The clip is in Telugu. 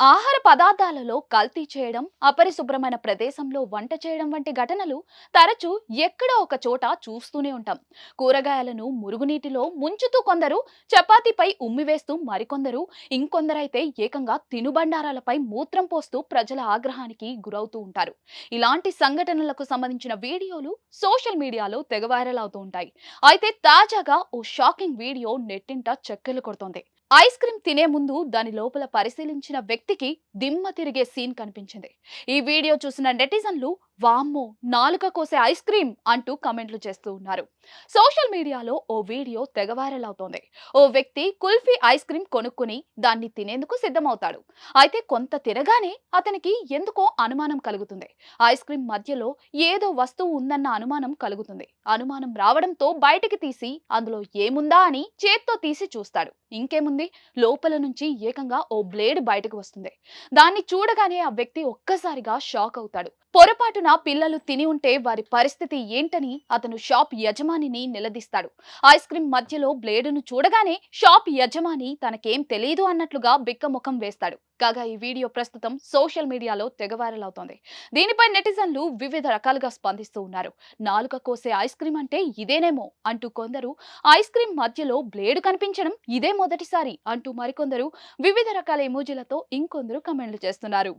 ఆహార పదార్థాలలో కల్తీ చేయడం అపరిశుభ్రమైన ప్రదేశంలో వంట చేయడం వంటి ఘటనలు తరచూ ఎక్కడో ఒక చోట చూస్తూనే ఉంటాం. కూరగాయలను మురుగునీటిలో ముంచుతూ కొందరు చపాతీపై ఉమ్మివేస్తూ మరికొందరు ఇంకొందరైతే ఏకంగా తినుబండారాలపై మూత్రం పోస్తూ ప్రజల ఆగ్రహానికి గురవుతూ ఉంటారు. ఇలాంటి సంఘటనలకు సంబంధించిన వీడియోలు సోషల్ మీడియాలో తెగ వైరల్ అవుతూ ఉంటాయి. అయితే తాజాగా ఓ షాకింగ్ వీడియో నెట్టింట చెక్కెలు కొడుతోంది. ఐస్ క్రీమ్ తినే ముందు దాని లోపల పరిశీలించిన వ్యక్తికి దిమ్మ తిరిగే సీన్ కనిపించింది. ఈ వీడియో చూసిన నెటిజన్లు వామ్మో నాలుక కోసే ఐస్ క్రీమ్ అంటూ కమెంట్లు చేస్తూ ఉన్నారు. సోషల్ మీడియాలో ఓ వీడియో తెగ వైరల్ అవుతోంది. ఓ వ్యక్తి కుల్ఫీ ఐస్ క్రీమ్ కొనుక్కుని దాన్ని తినేందుకు సిద్ధమవుతాడు. అయితే కొంత తినగానే అతనికి ఎందుకో అనుమానం కలుగుతుంది. ఐస్ క్రీమ్ మధ్యలో ఏదో వస్తువు ఉందన్న అనుమానం కలుగుతుంది. అనుమానం రావడంతో బయటికి తీసి అందులో ఏముందా అని చేత్తో తీసి చూస్తాడు. ఇంకేముంది? లోపల నుంచి ఏకంగా ఓ బ్లేడ్ బయటకు వస్తుంది. దాన్ని చూడగానే ఆ వ్యక్తి ఒక్కసారిగా షాక్ అవుతాడు. పొరపాటున పిల్లలు తిని ఉంటే వారి పరిస్థితి ఏంటని అతను షాప్ యజమానిని నిలదీస్తాడు. ఐస్ క్రీమ్ మధ్యలో బ్లేడును చూడగానే షాప్ యజమాని తనకేం తెలియదు అన్నట్లుగా బిక్కముఖం వేస్తాడు. కాగా ఈ వీడియో ప్రస్తుతం సోషల్ మీడియాలో తెగ వైరల్ అవుతోంది. దీనిపై నెటిజన్లు వివిధ రకాలుగా స్పందిస్తూ ఉన్నారు. నాలుక కోసే ఐస్ క్రీమ్ అంటే ఇదేనేమో అంటూ కొందరు ఐస్ క్రీమ్ మధ్యలో బ్లేడు కనిపించడం ఇదే మొదటిసారి అంటూ మరికొందరు వివిధ రకాల ఎమోజీలతో ఇంకొందరు కమెంట్లు చేస్తున్నారు.